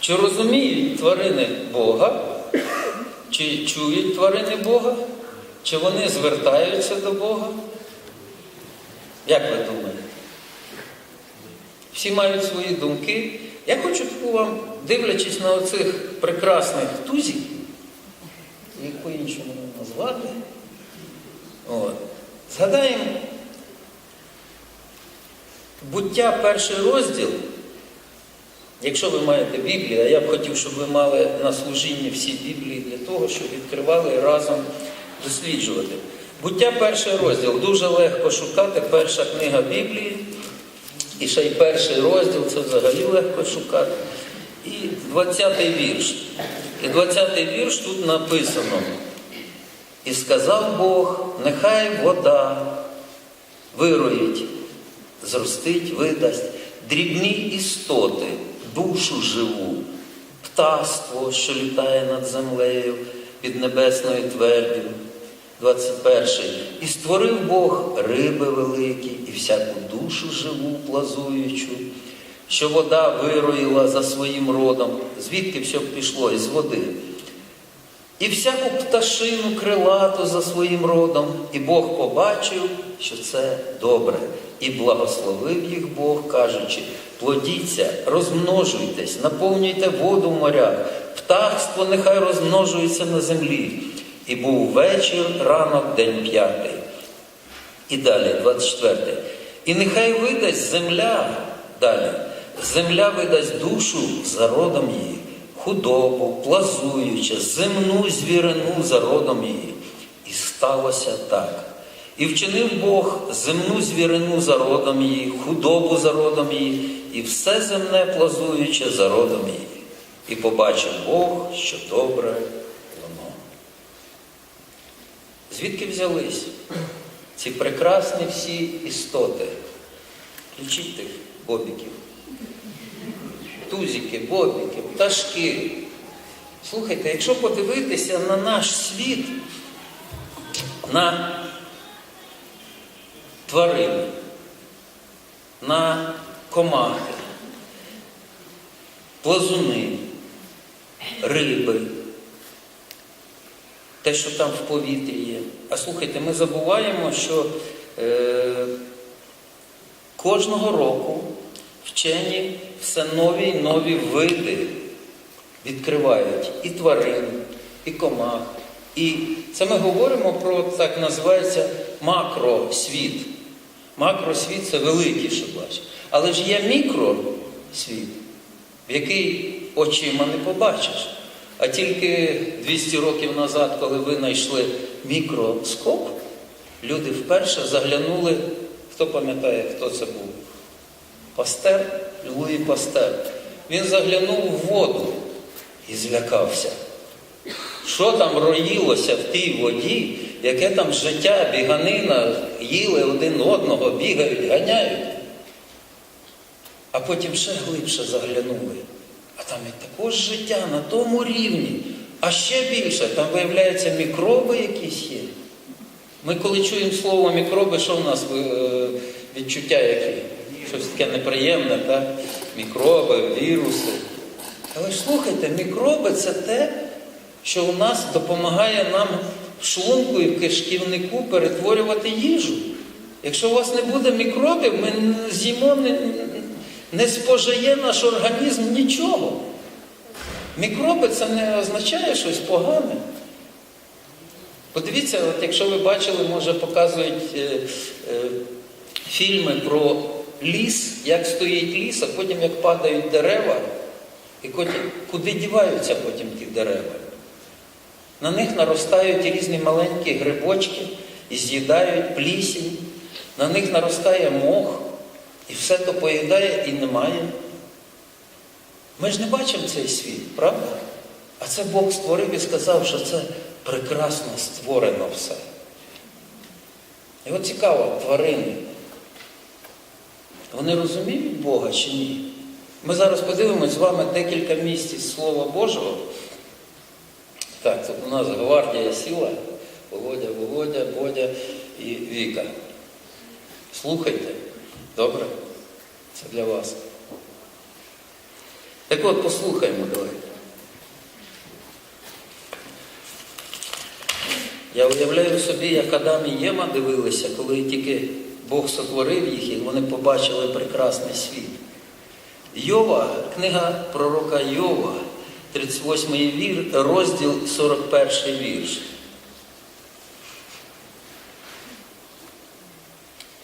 Чи розуміють тварини Бога, чи чують тварини Бога, чи вони звертаються до Бога? Як ви думаєте? Всі мають свої думки. Я хочу вам, дивлячись на оцих прекрасних тузів, їх по-іншому назвати, згадаємо буття перший розділ. Якщо ви маєте Біблію, а я б хотів, щоб ви мали на служінні всі Біблії для того, щоб відкривали і разом досліджувати. Буття перший розділ дуже легко шукати, перша книга Біблії, і ще й перший розділ це взагалі легко шукати. І 20-й вірш. І 20-й вірш тут написано. І сказав Бог, нехай вода вироїть, зростить, видасть дрібні істоти, душу живу, птаство, що літає над землею під небесною твердю. 21. І створив Бог риби великі і всяку душу живу, плазуючу, що вода вироїла за своїм родом, звідки все пішло із води. І всяку пташину крилату за своїм родом, і Бог побачив, що це добре, і благословив їх Бог, кажучи: плодіться, розмножуйтесь, наповнюйте воду в морях, птахство нехай розмножується на землі. І був вечір, ранок, день п'ятий. І далі, 24. І нехай видасть земля, далі, земля видасть душу за родом її, худобу, плазуюче, земну звірину за родом її. І сталося так. І вчинив Бог земну звірину за родом її, худобу за родом її, і все земне плазуюче за родом її. І побачив Бог, що добре воно. Звідки взялись ці прекрасні всі істоти? Включіть тих бобіків. Тузики, бобіки, пташки. Слухайте, якщо подивитися на наш світ, на тварин, на комахи, плазуни, риби, те, що там в повітрі є. А слухайте, ми забуваємо, що е, кожного року вчені все нові й нові види відкривають і тварин, і комах. І це ми говоримо про так називається макросвіт. Макросвіт це великий, що бачиш. Але ж є мікросвіт, в який очима не побачиш. А тільки 200 років назад, коли ви знайшли мікроскоп, люди вперше заглянули, хто пам'ятає, хто це був? Пастер, Луї Пастер. Він заглянув в воду і злякався. Що там роїлося в тій воді, яке там життя, біганина, їли один одного, бігають, ганяють. А потім ще глибше заглянули. А там і також життя на тому рівні. А ще більше, там виявляються мікроби якісь є. Ми коли чуємо слово мікроби, що в нас е, відчуття які? Щось таке неприємне, так? Мікроби, віруси. Але ж слухайте, мікроби це те, що у нас допомагає нам в і в кишківнику перетворювати їжу. Якщо у вас не буде мікробів, ми з'їмо, не, не спожиє наш організм нічого. Мікроби це не означає щось погане. Подивіться, от якщо ви бачили, може показують е, е, фільми про ліс, як стоїть ліс, а потім як падають дерева, і куди діваються потім ті дерева. На них наростають різні маленькі грибочки і з'їдають плісінь, на них наростає мох, і все то поїдає і немає. Ми ж не бачимо цей світ, правда? А це Бог створив і сказав, що це прекрасно створено все. І от цікаво, тварини. Вони розуміють Бога чи ні? Ми зараз подивимось з вами декілька місць Слова Божого. Так, тут у нас гвардія сіла, Володя, Володя, Бодя і Віка. Слухайте, добре? Це для вас. Так от, послухаймо давайте. Я уявляю собі, як Адам і Єма дивилися, коли тільки Бог сотворив їх, і вони побачили прекрасний світ. Йова, книга пророка Йова, 38 вір, розділ 41 вірш.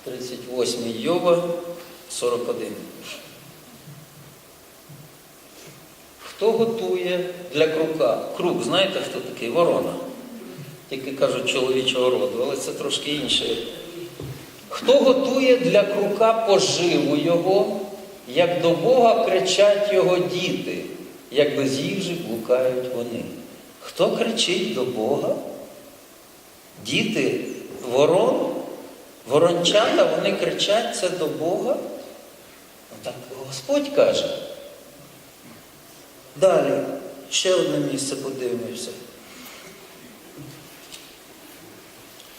38 Йова, 41. Хто готує для крука? Крук, знаєте, хто такий? Ворона. Тільки кажуть чоловічого роду, але це трошки інше. Хто готує для крука поживу його, як до Бога кричать його діти, як без їжі блукають вони? Хто кричить до Бога? Діти ворон, ворончата, вони кричать це до Бога. Так Господь каже. Далі, ще одне місце подивимося.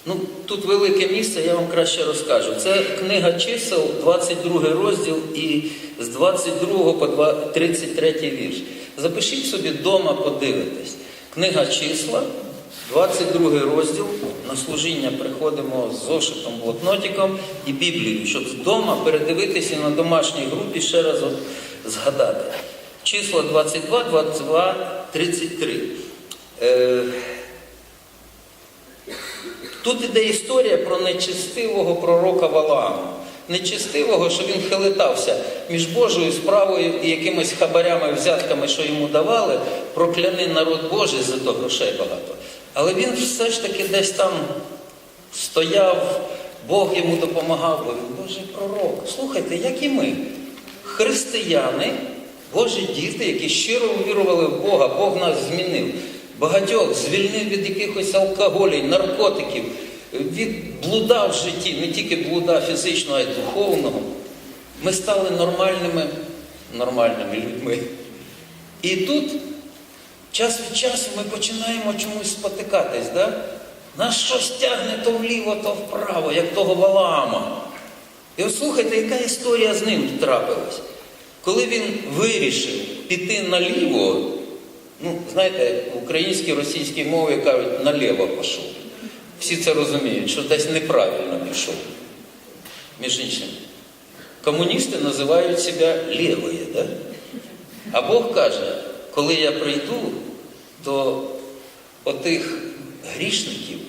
Ну, тут велике місце, я вам краще розкажу. Це книга чисел, 22 розділ і з 22 по 33 вірш. Запишіть собі вдома, подивитесь. Книга числа, 22 розділ. На служіння приходимо з зошитом, блокнотиком і Біблією, щоб вдома передивитися на домашній групі ще раз от згадати. Числа 22, 22, 33. Е, Тут іде історія про нечестивого пророка Валаама. Нечестивого, що він хилитався між Божою справою і якимись хабарями, взятками, що йому давали, прокляни народ Божий, зато грошей багато. Але він все ж таки десь там стояв, Бог йому допомагав, бо він Божий пророк. Слухайте, як і ми, християни, Божі діти, які щиро увірували в Бога, Бог нас змінив. Багатьох звільнив від якихось алкоголів, наркотиків, від блуда в житті, не тільки блуда фізичного, а й духовного. Ми стали нормальними, нормальними людьми. І тут час від часу ми починаємо чомусь спотикатись. Да? Нас щось тягне то вліво, то вправо, як того Валаама. І от слухайте, яка історія з ним трапилась. Коли він вирішив піти наліво, ну, знаєте, в українській російській мові кажуть, наліво пішов. Всі це розуміють, що десь неправильно пішов. Між іншим, комуністи називають себе лівою, да? а Бог каже, коли я прийду, то отих грішників,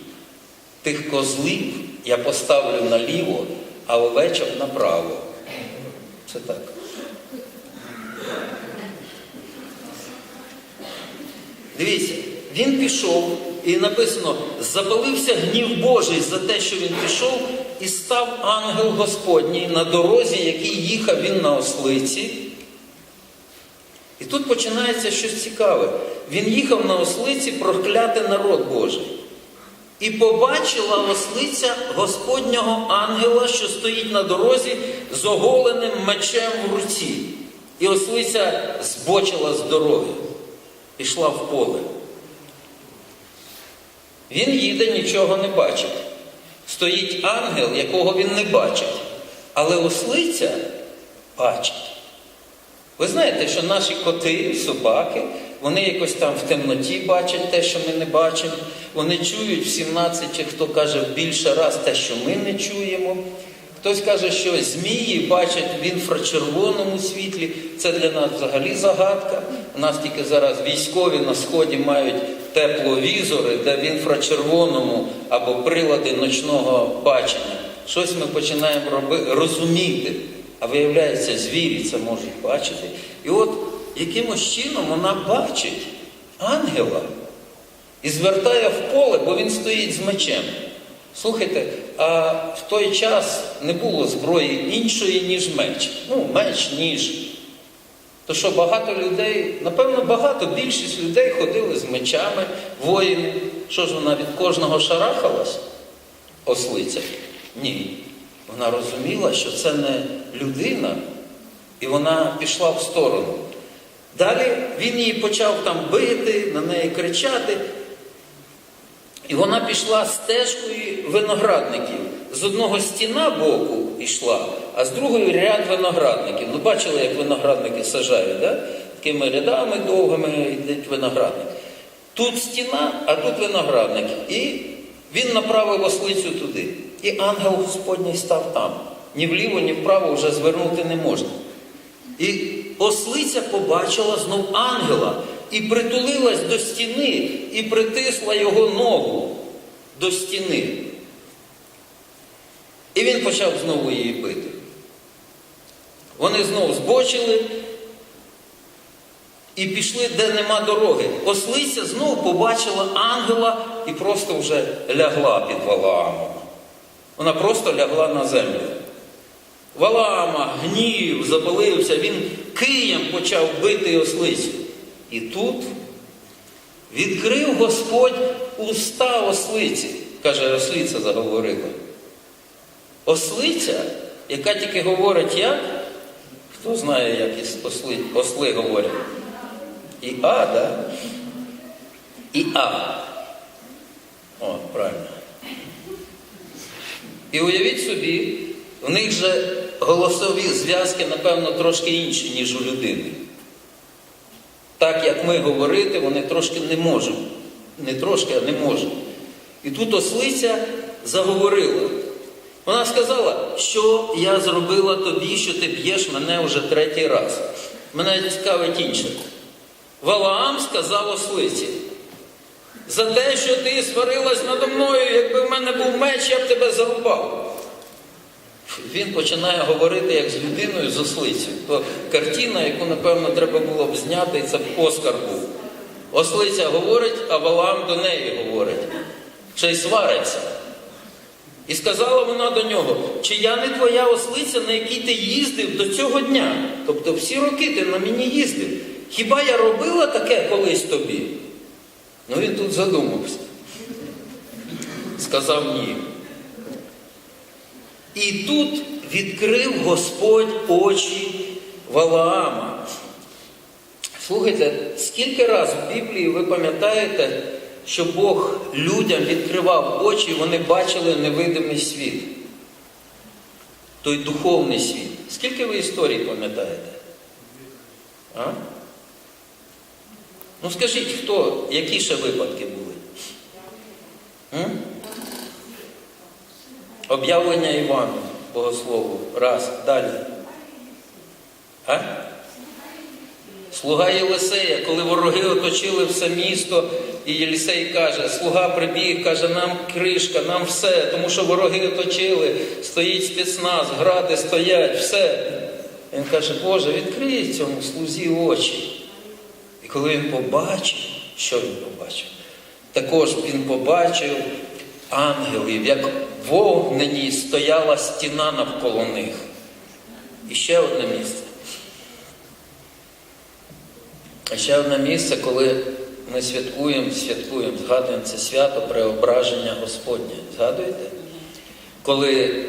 тих козлів я поставлю наліво, а овечок направо. Це так. Дивіться, він пішов, і написано, запалився гнів Божий за те, що він пішов, і став ангел Господній на дорозі, який їхав він на ослиці. І тут починається щось цікаве. Він їхав на ослиці прокляти народ Божий. І побачила ослиця Господнього ангела, що стоїть на дорозі з оголеним мечем в руці. І ослиця збочила з дороги, пішла в поле. Він їде, нічого не бачить. Стоїть ангел, якого він не бачить. Але ослиця бачить. Ви знаєте, що наші коти, собаки, вони якось там в темноті бачать те, що ми не бачимо. Вони чують в 17, чи хто каже більше раз те, що ми не чуємо. Хтось каже, що змії бачать в інфрачервоному світлі. Це для нас взагалі загадка. У нас тільки зараз військові на сході мають тепловізори, де в інфрачервоному або прилади ночного бачення. Щось ми починаємо роби, розуміти. А виявляється, звірі це можуть бачити. І от якимось чином вона бачить ангела і звертає в поле, бо він стоїть з мечем. Слухайте, а в той час не було зброї іншої, ніж меч. Ну, меч, ніж. То що багато людей, напевно, багато, більшість людей ходили з мечами, воїни. Що ж вона від кожного шарахалась? Ослиця? Ні. Вона розуміла, що це не людина, і вона пішла в сторону. Далі він її почав там бити, на неї кричати. І вона пішла стежкою виноградників. З одного стіна боку йшла, а з другої ряд виноградників. Ну, бачили, як виноградники сажають, да? такими рядами довгими йдуть виноградник. Тут стіна, а тут виноградник. І він направив ослицю туди. І ангел Господній став там. Ні вліво, ні вправо вже звернути не можна. І ослиця побачила знов ангела і притулилась до стіни, і притисла його ногу до стіни. І він почав знову її бити. Вони знову збочили і пішли, де нема дороги. Ослиця знову побачила ангела і просто вже лягла під Валаамом. Вона просто лягла на землю. Валаама гнів, запалився, він києм почав бити ослицю. І тут відкрив Господь уста ослиці, каже, ослиця заговорила. Ослиця, яка тільки говорить як, хто знає, як осли, осли говорять? І А, да? І А. О, правильно. І уявіть собі, в них же голосові зв'язки, напевно, трошки інші, ніж у людини. Так як ми говорити, вони трошки не можуть. Не трошки, а не можуть. І тут ослиця заговорила. Вона сказала, що я зробила тобі, що ти б'єш мене вже третій раз. Мене цікавить інше. Валаам сказав ослиці. За те, що ти сварилась надо мною, якби в мене був меч, я б тебе зарубав. Він починає говорити як з людиною з ослицею. То картина, яку, напевно, треба було б зняти, це б Оскар був. Ослиця говорить, а Валаам до неї говорить. Й свариться. І сказала вона до нього, чи я не твоя ослиця, на якій ти їздив до цього дня? Тобто всі роки ти на мені їздив. Хіба я робила таке колись тобі? Ну він тут задумався. Сказав ні. І тут відкрив Господь очі Валаама. Слухайте, скільки разів в Біблії ви пам'ятаєте, що Бог людям відкривав очі, вони бачили невидимий світ, той духовний світ. Скільки ви історій пам'ятаєте? А? Ну скажіть, хто, які ще випадки були? Об'явлення Івану, Богослову. Раз. Далі. А? Слуга Єлисея, коли вороги оточили все місто, і Єлисей каже, слуга прибіг, каже, нам кришка, нам все, тому що вороги оточили, стоїть спецназ, гради стоять, все. Він каже, Боже, відкрий цьому слузі очі. І коли він побачив, що він побачив? Також він побачив ангелів, як в вогнені стояла стіна навколо них. І ще одне місце. Ще одне місце, коли ми святкуємо, святкуємо, згадуємо це свято преображення Господнє. Згадуєте? Коли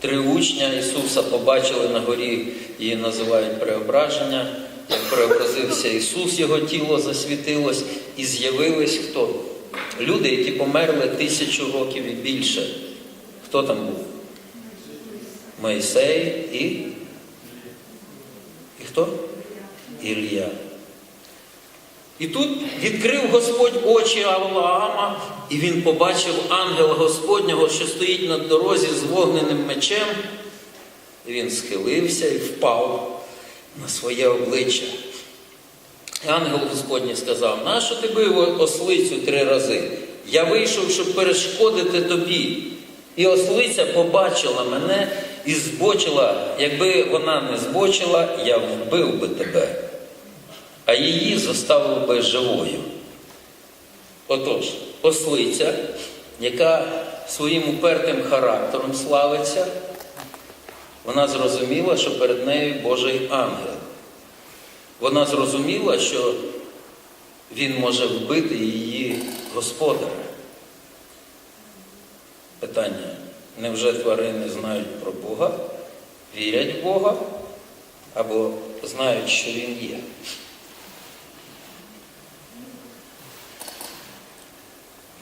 три учня Ісуса побачили на горі, її називають преображення, як преобразився Ісус, Його тіло засвітилось, і з'явились хто? Люди, які померли тисячу років і більше. Хто там був? Мойсей і. І хто? Ілля. І тут відкрив Господь очі Авраама, і він побачив ангела Господнього, що стоїть на дорозі з вогненим мечем. І він схилився і впав на своє обличчя. І ангел Господній сказав, нащо ти бив ослицю три рази? Я вийшов, щоб перешкодити тобі. І ослиця побачила мене і збочила. Якби вона не збочила, я вбив би тебе, а її заставив би живою. Отож, ослиця, яка своїм упертим характером славиться, вона зрозуміла, що перед нею Божий ангел. Вона зрозуміла, що він може вбити її господаря. Питання. Невже тварини знають про Бога, вірять в Бога або знають, що Він є?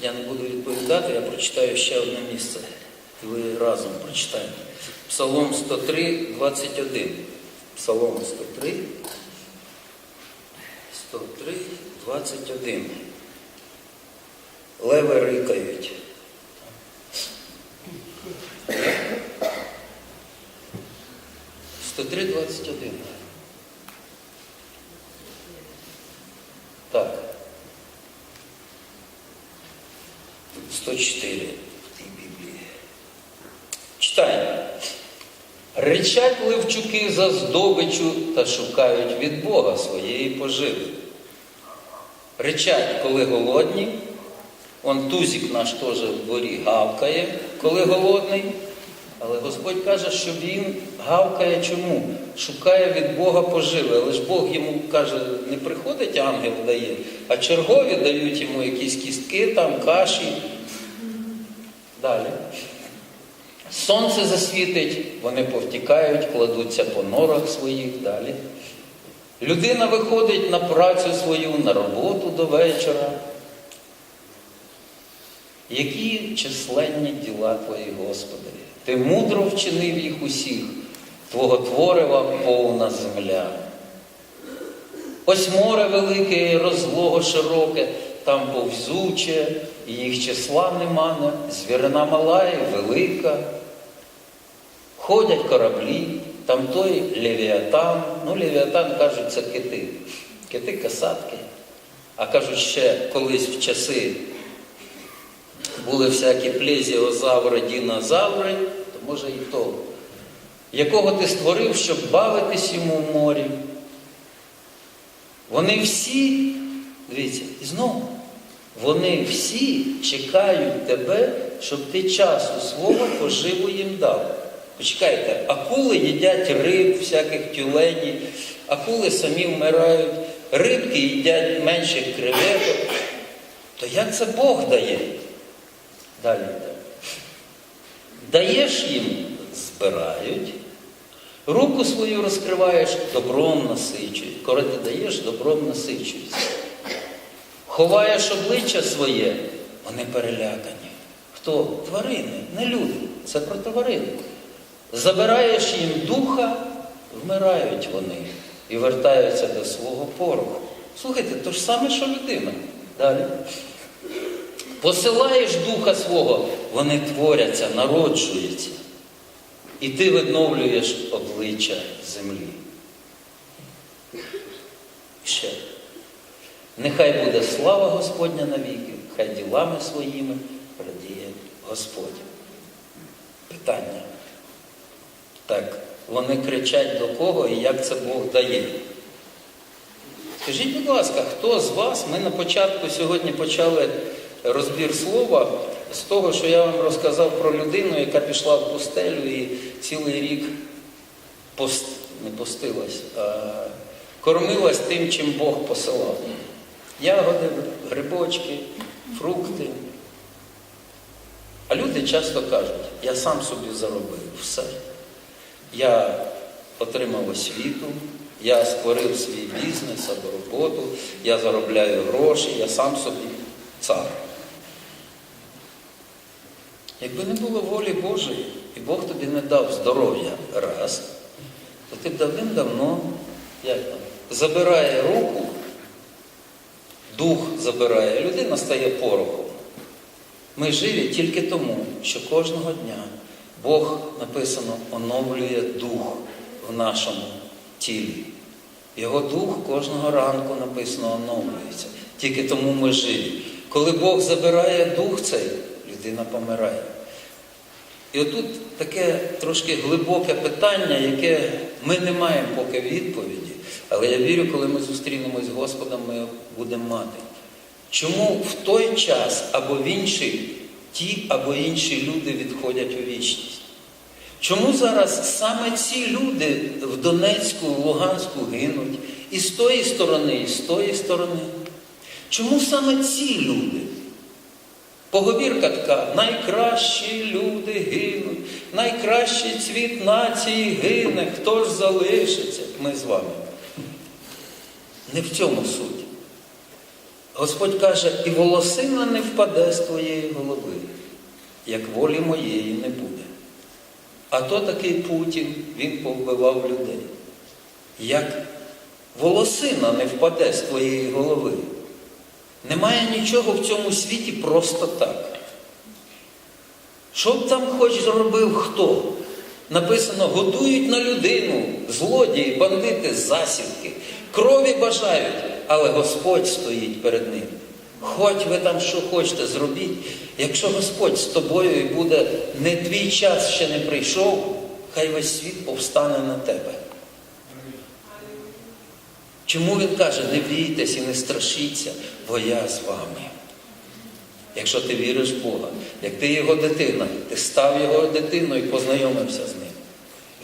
Я не буду відповідати, я прочитаю ще одне місце. І ви разом прочитаємо. Псалом 103, 21. Псалом 103. 103, 21. Леви рикають. Сто три двадцять один. Так. 104 в тій Біблії. Читаємо. Ричать ливчуки за здобичу та шукають від Бога своєї поживи. Ричать, коли голодні. Он тузик наш теж в дворі гавкає, коли голодний. Але Господь каже, що він гавкає чому? Шукає від Бога поживи. Але ж Бог йому каже, не приходить ангел дає, а чергові дають йому якісь кістки, там, каші. Далі. Сонце засвітить, вони повтікають, кладуться по норах своїх далі. Людина виходить на працю свою, на роботу до вечора. Які численні діла Твої, Господи, Ти мудро вчинив їх усіх, Твого творива повна земля. Ось море велике, і розлого широке, там повзуче, і їх числа нема, звірина мала і велика. Ходять кораблі, там той левіатан, ну левіатан кажуть, це кити, кити касатки. А кажуть, ще колись в часи були всякі плезіозаври, дінозаври, то може і то. Якого ти створив, щоб бавитись йому в морі. Вони всі, дивіться, і знову, вони всі чекають тебе, щоб ти часу свого поживу їм дав. Почекайте, акули їдять риб, всяких тюленів, акули самі вмирають, рибки їдять менших креветок. То як це Бог дає? Далі йде. Даєш їм, збирають, руку свою розкриваєш, добром насичують. Коли ти даєш, добром насичуються. Ховаєш обличчя своє, вони перелякані. Хто? Тварини, не люди. Це про тварини. Забираєш їм духа, вмирають вони і вертаються до свого пороху. Слухайте, то ж саме, що людина. Далі. Посилаєш духа свого, вони творяться, народжуються. І ти відновлюєш обличчя землі. Ще. Нехай буде слава Господня навіки, хай ділами своїми радіє Господь. Питання. Так, вони кричать до кого і як це Бог дає. Скажіть, будь ласка, хто з вас, ми на початку сьогодні почали розбір слова з того, що я вам розказав про людину, яка пішла в пустелю і цілий рік пост, не постилась, а кормилась тим, чим Бог посилав. Ягоди, грибочки, фрукти. А люди часто кажуть, я сам собі заробив все. Я отримав освіту, я створив свій бізнес або роботу, я заробляю гроші, я сам собі цар. Якби не було волі Божої, і Бог тобі не дав здоров'я раз, то ти давним-давно, як там, забирає руку, дух забирає, людина стає порохом. Ми живі тільки тому, що кожного дня Бог написано оновлює дух в нашому тілі. Його дух кожного ранку написано оновлюється. Тільки тому ми живі. Коли Бог забирає дух цей, людина помирає. І отут таке трошки глибоке питання, яке ми не маємо поки відповіді, але я вірю, коли ми зустрінемось з Господом, ми будемо мати. Чому в той час або в інший ті або інші люди відходять у вічність? Чому зараз саме ці люди в Донецьку, в Луганську гинуть і з тої сторони, і з тої сторони? Чому саме ці люди? Поговірка така, найкращі люди гинуть, найкращий цвіт нації гине, хто ж залишиться? Ми з вами. Не в цьому суть. Господь каже, і волосина не впаде з твоєї голови, як волі моєї не буде. А то такий Путін, він повбивав людей. Як волосина не впаде з твоєї голови. Немає нічого в цьому світі просто так. Що б там хоч зробив хто? Написано, готують на людину злодії, бандити, засідки, крові бажають, але Господь стоїть перед ним. Хоч ви там що хочете зробіть, якщо Господь з тобою і буде не твій час ще не прийшов, хай весь світ повстане на тебе. Чому він каже, не бійтесь і не страшіться, бо я з вами. Якщо ти віриш в Бога, як ти його дитина, ти став його дитиною і познайомився з ним.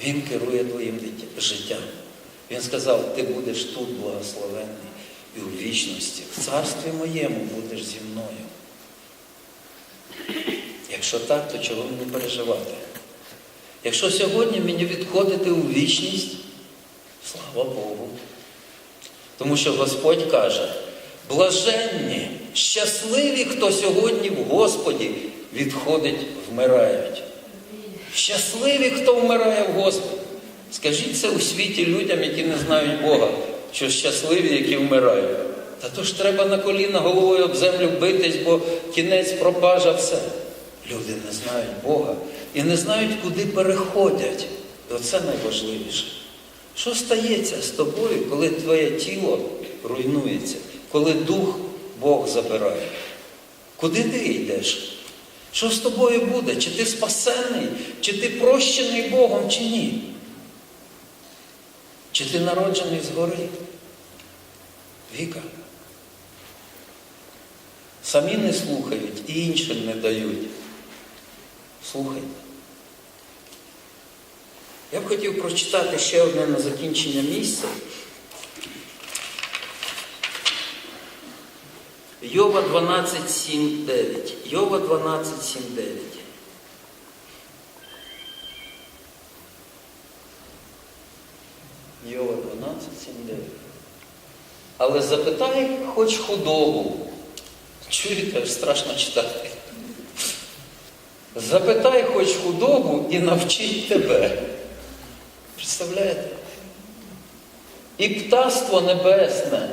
Він керує твоїм життям. Він сказав, ти будеш тут благословенний і у вічності. В царстві моєму будеш зі мною. Якщо так, то чого мені переживати? Якщо сьогодні мені відходити у вічність, слава Богу. Тому що Господь каже, блаженні, щасливі, хто сьогодні в Господі відходить, вмирають. Щасливі, хто вмирає в Господі. Скажіть це у світі людям, які не знають Бога, що щасливі, які вмирають. Та то ж треба на коліна головою об землю битись, бо кінець пропажа все. Люди не знають Бога і не знають, куди переходять. І оце найважливіше. Що стається з тобою, коли твоє тіло руйнується, коли дух Бог забирає? Куди ти йдеш? Що з тобою буде? Чи ти спасений, чи ти прощений Богом, чи ні? Чи ти народжений згори? Віка. Самі не слухають і іншим не дають. Слухайте. Я б хотів прочитати ще одне на закінчення місце. Йова 12, 7, 9. Йова 12, 7, 9. Йова 12, 7, 9. Але запитай хоч худобу. Чуєте, страшно читати. Запитай хоч худобу і навчить тебе. Представляєте? І птаство небесне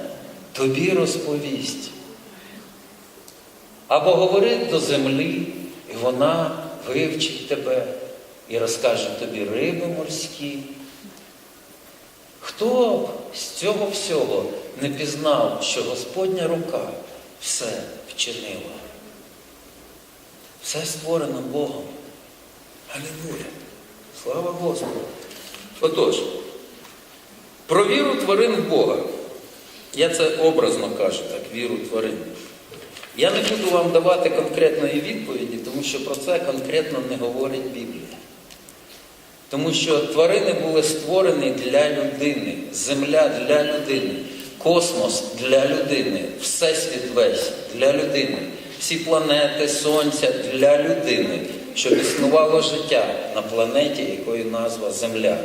тобі розповість. Або говорить до землі, і вона вивчить тебе і розкаже тобі риби морські. Хто б з цього всього не пізнав, що Господня рука все вчинила? Все створено Богом. Алілуя! Слава Господу! Отож, про віру тварин в Бога. Я це образно кажу, так, віру тварин. Я не буду вам давати конкретної відповіді, тому що про це конкретно не говорить Біблія. Тому що тварини були створені для людини, земля для людини, космос для людини, всесвіт весь для людини, всі планети, сонця для людини, щоб існувало життя на планеті, якої назва Земля.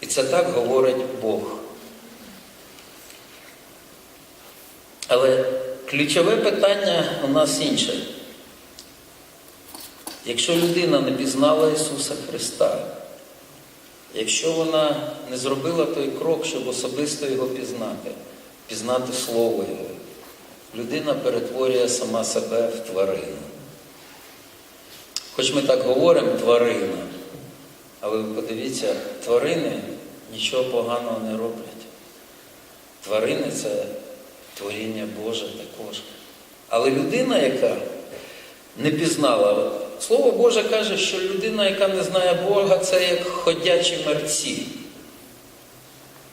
І це так говорить Бог. Але ключове питання у нас інше. Якщо людина не пізнала Ісуса Христа, якщо вона не зробила той крок, щоб особисто Його пізнати, пізнати Слово Його, людина перетворює сама себе в тварину. Хоч ми так говоримо тварина, але ви подивіться, тварини нічого поганого не роблять. Тварини це творіння Боже також. Але людина, яка не пізнала, Слово Боже каже, що людина, яка не знає Бога, це як ходячі мерці.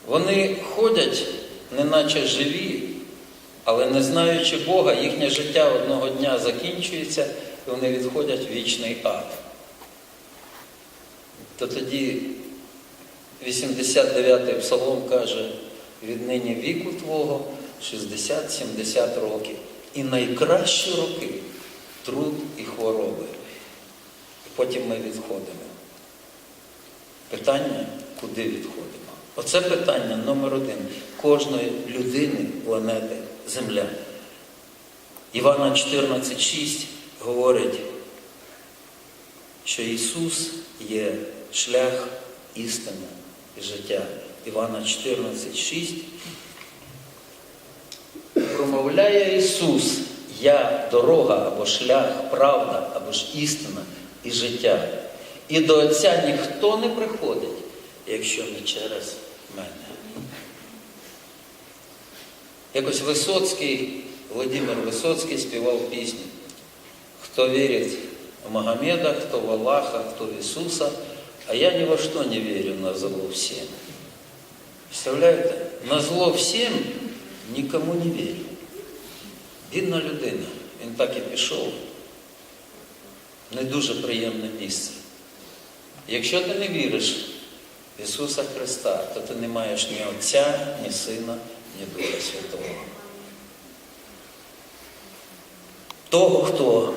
Вони ходять, неначе живі, але не знаючи Бога, їхнє життя одного дня закінчується і вони відходять в вічний ад. То тоді 89-й псалом каже, віднині віку Твого 60-70 років. І найкращі роки труд і хвороби. І потім ми відходимо. Питання, куди відходимо? Оце питання номер один кожної людини, планети, Земля. Івана 14,6 говорить, що Ісус є шлях, істина і життя. Івана 14,6. Промовляє Ісус, я дорога або шлях, правда, або ж істина і життя. І до Отця ніхто не приходить, якщо не через мене. Якось Висоцький, Володимир Висоцький співав пісню. Хто вірить в Магомеда, хто в Аллаха, хто в Ісуса, а я ні во що не вірю на зло всім. Представляєте? На зло всім нікому не вірю. Бідна людина, він так і пішов. Не дуже приємне місце. Якщо ти не віриш в Ісуса Христа, то ти не маєш ні Отця, ні Сина, ні Духа Святого. Того, хто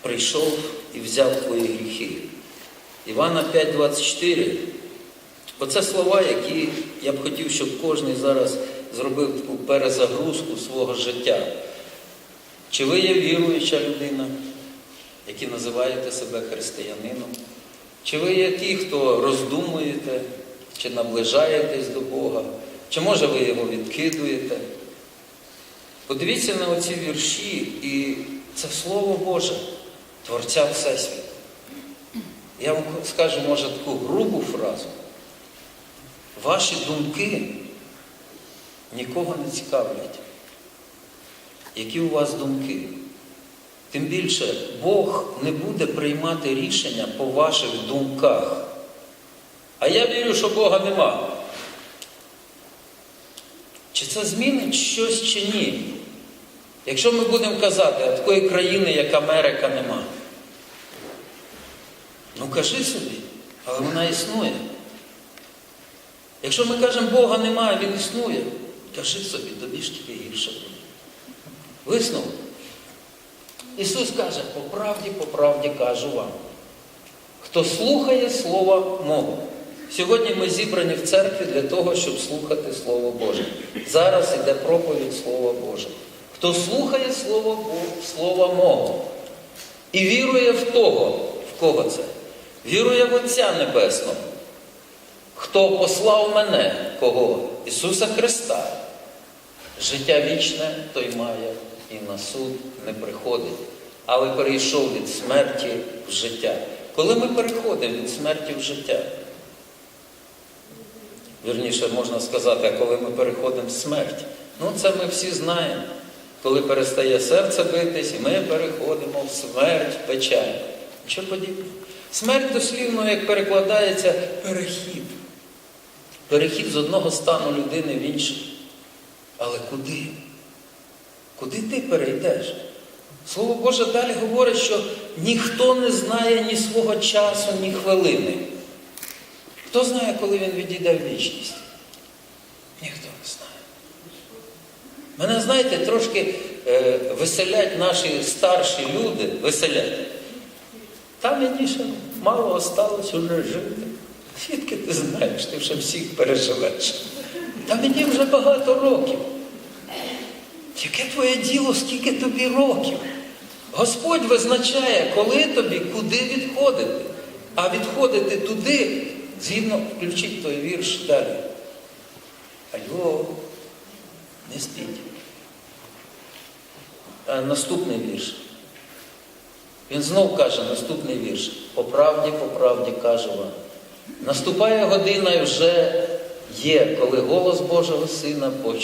прийшов і взяв твої гріхи. Івана 5,24. Оце слова, які я б хотів, щоб кожен зараз зробив таку перезагрузку свого життя. Чи ви є віруюча людина, які називаєте себе християнином? Чи ви є ті, хто роздумуєте, чи наближаєтесь до Бога, чи може ви його відкидуєте? Подивіться на оці вірші, і це Слово Боже, Творця Всесвіту. Я вам скажу, може, таку грубу фразу. Ваші думки нікого не цікавлять. Які у вас думки? Тим більше Бог не буде приймати рішення по ваших думках. А я вірю, що Бога нема. Чи це змінить щось чи ні? Якщо ми будемо казати, а такої країни, як Америка, нема. Ну кажи собі, але вона існує. Якщо ми кажемо, Бога немає, Він існує, кажи собі, тобі ж тільки гірше. Висновок. Ісус каже, по правді, по правді кажу вам. Хто слухає Слова мого. Сьогодні ми зібрані в церкві для того, щоб слухати Слово Боже. Зараз йде проповідь Слова Боже. Хто слухає Слово, Слова мого і вірує в того, в кого це? Вірує в Отця Небесного. Хто послав мене, кого? Ісуса Христа. Життя вічне той має і на суд не приходить, але перейшов від смерті в життя. Коли ми переходимо від смерті в життя, вірніше можна сказати, а коли ми переходимо в смерть, ну це ми всі знаємо. Коли перестає серце битись, ми переходимо в смерть, печаль. Що подібне? Смерть дослівно, як перекладається, перехід. Перехід з одного стану людини в інший. Але куди? Куди ти перейдеш? Слово Боже далі говорить, що ніхто не знає ні свого часу, ні хвилини. Хто знає, коли він відійде в вічність? Ніхто не знає. Мене, знаєте, трошки е, веселять наші старші люди, веселять. Та мені ще мало осталось уже жити. Звідки ти знаєш, ти вже всіх переживеш. Та мені вже багато років. Яке твоє діло, скільки тобі років? Господь визначає, коли тобі, куди відходити. А відходити туди, згідно, включіть той вірш далі. Алло, не спіть. А наступний вірш. Він знов каже наступний вірш. По правді, по правді кажу вам. Наступає година і вже є, коли голос Божого Сина почує.